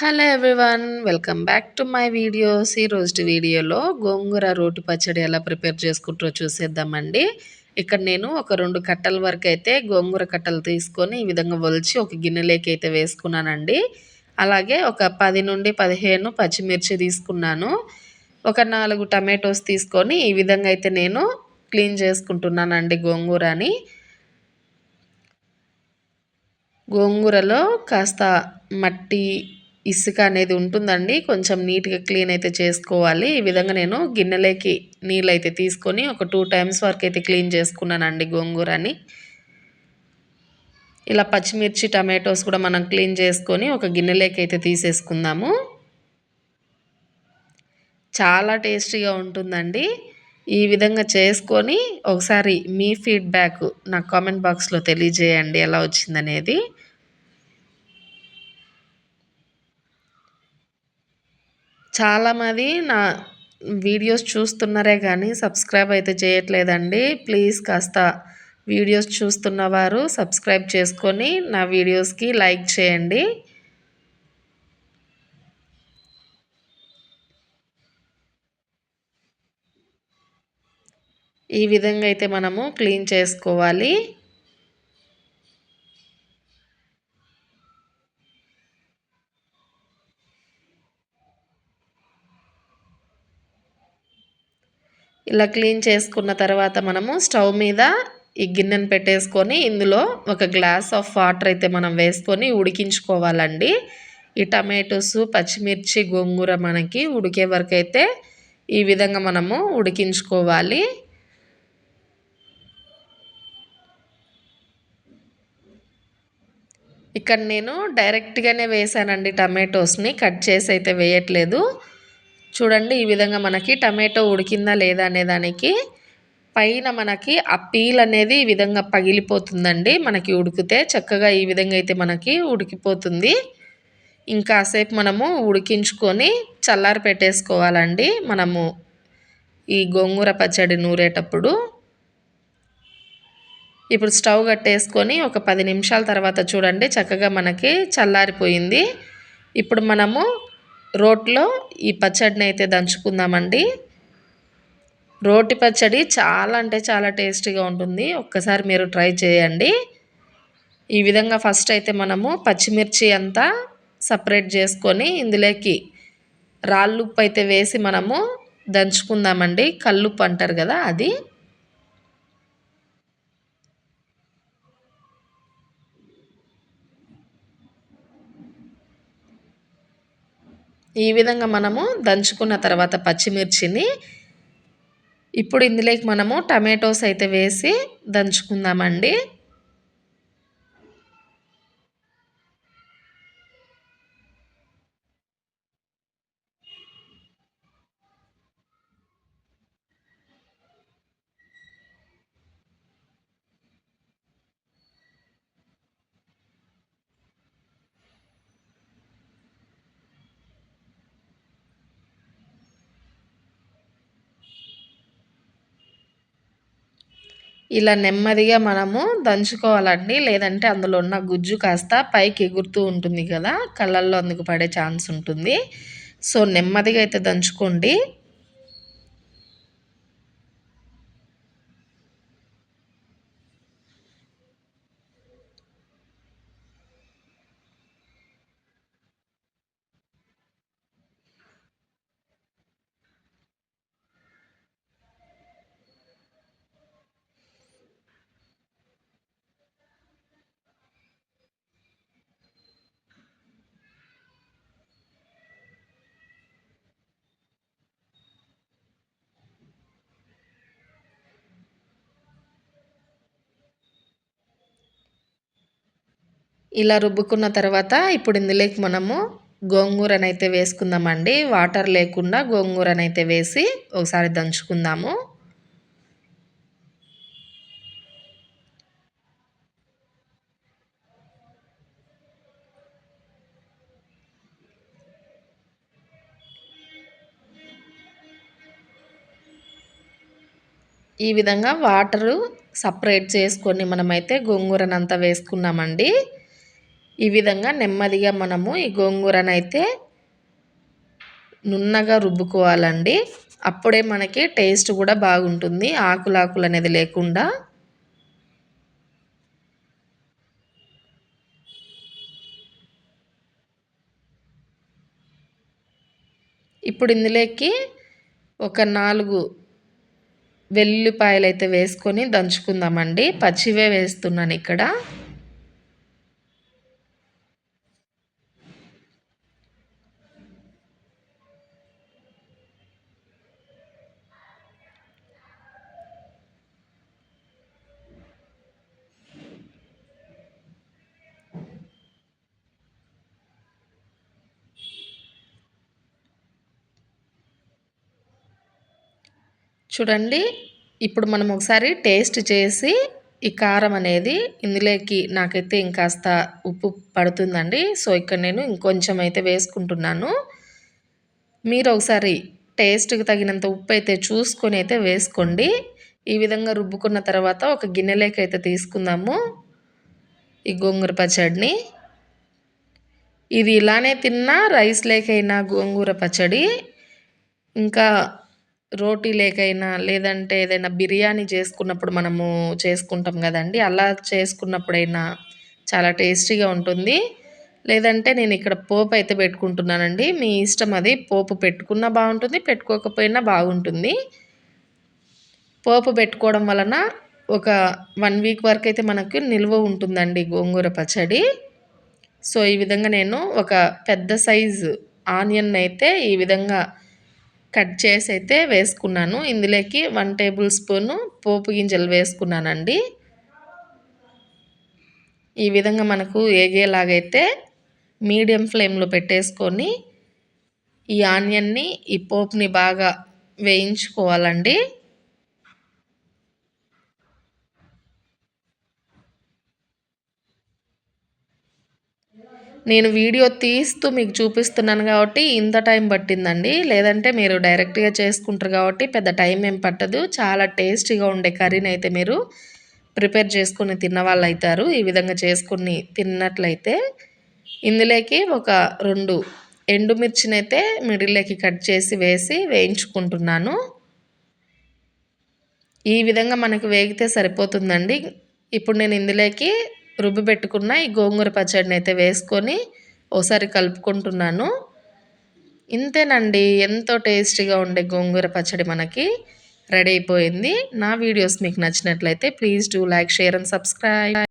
Hello everyone welcome back to my videos. ఈ రోజు వీడియోలో గోంగూర రోటి పచ్చడి ఎలా ప్రిపేర్ చేసుకుంటారో చూసేద్దామండి. ఇక్కడ నేను ఒక రెండు కట్టల వరకు అయితే గోంగూర కట్టలు తీసుకొని ఈ విధంగా ఒలిచి ఒక గిన్నెలోకి అయితే వేసుకున్నానండి. అలాగే ఒక పది నుండి పదిహేను పచ్చిమిర్చి తీసుకున్నాను. ఒక నాలుగు టమాటోస్ తీసుకొని ఈ విధంగా అయితే నేను క్లీన్ చేసుకుంటున్నానండి గోంగూరని. గోంగూరలో కాస్త మట్టి ఇసుక అనేది ఉంటుందండి. కొంచెం నీట్గా క్లీన్ అయితే చేసుకోవాలి. ఈ విధంగా నేను గిన్నెలోకి నీళ్ళు అయితే తీసుకొని ఒక టూ టైమ్స్ వరకు అయితే క్లీన్ చేసుకున్నానండి గోంగూరని. ఇలా పచ్చిమిర్చి టమాటోస్ కూడా మనం క్లీన్ చేసుకొని ఒక గిన్నెలోకి అయితే తీసేసుకుందాము. చాలా టేస్టీగా ఉంటుందండి. ఈ విధంగా చేసుకొని ఒకసారి మీ ఫీడ్బ్యాక్ నాకు కామెంట్ బాక్స్లో తెలియజేయండి ఎలా వచ్చిందనేది. చాలామంది నా వీడియోస్ చూస్తున్నారే కానీ సబ్స్క్రైబ్ అయితే చేయట్లేదండి. ప్లీజ్ కాస్త వీడియోస్ చూస్తున్నవారు సబ్స్క్రైబ్ చేసుకొని నా వీడియోస్కి లైక్ చేయండి. ఈ విధంగా అయితే మనము క్లీన్ చేసుకోవాలి. ఇలా క్లీన్ చేసుకున్న తర్వాత మనము స్టవ్ మీద ఈ గిన్నెను పెట్టేసుకొని ఇందులో ఒక గ్లాస్ ఆఫ్ వాటర్ అయితే మనం వేసుకొని ఉడికించుకోవాలండి. ఈ టమాటోస్ పచ్చిమిర్చి గోంగూర మనకి ఉడికే వరకు అయితే ఈ విధంగా మనము ఉడికించుకోవాలి. ఇక్కడ నేను డైరెక్ట్గానే వేసానండి టమాటోస్ని కట్ చేసి అయితే వేయట్లేదు. చూడండి ఈ విధంగా మనకి టమాటో ఉడికిందా లేదా అనే దానికి పైన మనకి ఆ పీల్ అనేది ఈ విధంగా పగిలిపోతుందండి. మనకి ఉడికితే చక్కగా ఈ విధంగా అయితే మనకి ఉడికిపోతుంది. ఇంకాసేపు మనము ఉడికించుకొని చల్లారి పెట్టేసుకోవాలండి. మనము ఈ గోంగూర పచ్చడి నూరేటప్పుడు. ఇప్పుడు స్టవ్ కట్టేసుకొని ఒక పది నిమిషాల తర్వాత చూడండి చక్కగా మనకి చల్లారిపోయింది. ఇప్పుడు మనము రోట్లో ఈ పచ్చడిని అయితే దంచుకుందామండి. రోటి పచ్చడి చాలా అంటే చాలా టేస్టీగా ఉంటుంది. ఒక్కసారి మీరు ట్రై చేయండి. ఈ విధంగా ఫస్ట్ అయితే మనము పచ్చిమిర్చి అంతా సపరేట్ చేసుకొని ఇందులోకి రాళ్ళుప్పు అయితే వేసి మనము దంచుకుందామండి. కల్లుప్పు అంటారు కదా అది. ఈ విధంగా మనము దంచుకున్న తర్వాత పచ్చిమిర్చిని ఇప్పుడు ఇందులోకి మనము టమాటోస్ అయితే వేసి దంచుకుందామండి. ఇలా నెమ్మదిగా మనము దంచుకోవాలండి. లేదంటే అందులో ఉన్న గుజ్జు కాస్త పైకి ఎగురుతూ ఉంటుంది కదా కళ్ళల్లో అందుకు పడే ఛాన్స్ ఉంటుంది. సో నెమ్మదిగా అయితే దంచుకోండి. ఇలా రుబ్బుకున్న తర్వాత ఇప్పుడు ఇందులోకి మనము గోంగూరనైతే వేసుకుందామండి. వాటర్ లేకుండా గోంగూరనైతే వేసి ఒకసారి దంచుకుందాము. ఈ విధంగా వాటరు సపరేట్ చేసుకొని మనమైతే గోంగూరనంతా వేసుకున్నామండి. ఈ విధంగా నెమ్మదిగా మనము ఈ గోంగూరనైతే నున్నగా రుబ్బుకోవాలండి. అప్పుడే మనకి టేస్ట్ కూడా బాగుంటుంది. ఆకులాకులు అనేది లేకుండా. ఇప్పుడు ఇందులోకి ఒక నాలుగు వెల్లుల్లిపాయలు అయితే వేసుకొని దంచుకుందామండి. పచ్చివే వేస్తున్నాను ఇక్కడ చూడండి. ఇప్పుడు మనం ఒకసారి టేస్ట్ చేసి ఈ కారం అనేది ఇందులోకి నాకైతే ఇంకాస్త ఉప్పు పడుతుందండి. సో ఇక్కడ నేను ఇంకొంచెం అయితే వేసుకుంటున్నాను. మీరు ఒకసారి టేస్ట్కి తగినంత ఉప్పు అయితే చూసుకొని అయితే వేసుకోండి. ఈ విధంగా రుబ్బుకున్న తర్వాత ఒక గిన్నెలోకి అయితే తీసుకుందాము. ఈ గోంగూర పచ్చడిని. ఇది ఇలానే తిన్నా రైస్ లేకైనా గోంగూర పచ్చడి. ఇంకా రోటీ లేకైనా లేదంటే ఏదైనా బిర్యానీ చేసుకున్నప్పుడు మనము చేసుకుంటాం కదండి. అలా చేసుకున్నప్పుడైనా చాలా టేస్టీగా ఉంటుంది. లేదంటే నేను ఇక్కడ పోపు అయితే పెట్టుకుంటున్నానండి. మీ ఇష్టం అది. పోపు పెట్టుకున్నా బాగుంటుంది పెట్టుకోకపోయినా బాగుంటుంది. పోపు పెట్టుకోవడం వలన ఒక వన్ వీక్ వరకు అయితే మనకు నిల్వ ఉంటుందండి గోంగూర పచ్చడి. సో ఈ విధంగా నేను ఒక పెద్ద సైజు ఆనియన్ అయితే ఈ విధంగా కట్ చేసి అయితే వేసుకున్నాను. ఇందులోకి వన్ టేబుల్ స్పూను పోపు గింజలు వేసుకున్నానండి. ఈ విధంగా మనకు ఏగేలాగైతే మీడియం ఫ్లేమ్లో పెట్టేసుకొని ఈ ఆనియన్ని ఈ పోపుని బాగా వేయించుకోవాలండి. నేను వీడియో తీస్తూ మీకు చూపిస్తున్నాను కాబట్టి ఇంత టైం పట్టిందండి. లేదంటే మీరు డైరెక్ట్గా చేసుకుంటారు కాబట్టి పెద్ద టైం ఏం పట్టదు. చాలా టేస్టీగా ఉండే కర్రీని అయితే మీరు ప్రిపేర్ చేసుకుని తిన్న వాళ్ళు అవుతారు ఈ విధంగా చేసుకుని తిన్నట్లయితే ఇందులోకి ఒక రెండు ఎండుమిర్చిని అయితే మిడిల్లోకి కట్ చేసి వేసి వేయించుకుంటున్నాను. ఈ విధంగా మనకు వేగితే సరిపోతుందండి. ఇప్పుడు నేను ఇందులోకి రుబ్బి పెట్టుకున్న ఈ గోంగూర పచ్చడిని అయితే వేసుకొని ఓసారి కలుపుకుంటున్నాను. ఇంతేనండి ఎంతో టేస్టీగా ఉండే గోంగూర పచ్చడి మనకి రెడీ అయిపోయింది. నా వీడియోస్ మీకు నచ్చినట్లయితే please do like share and subscribe.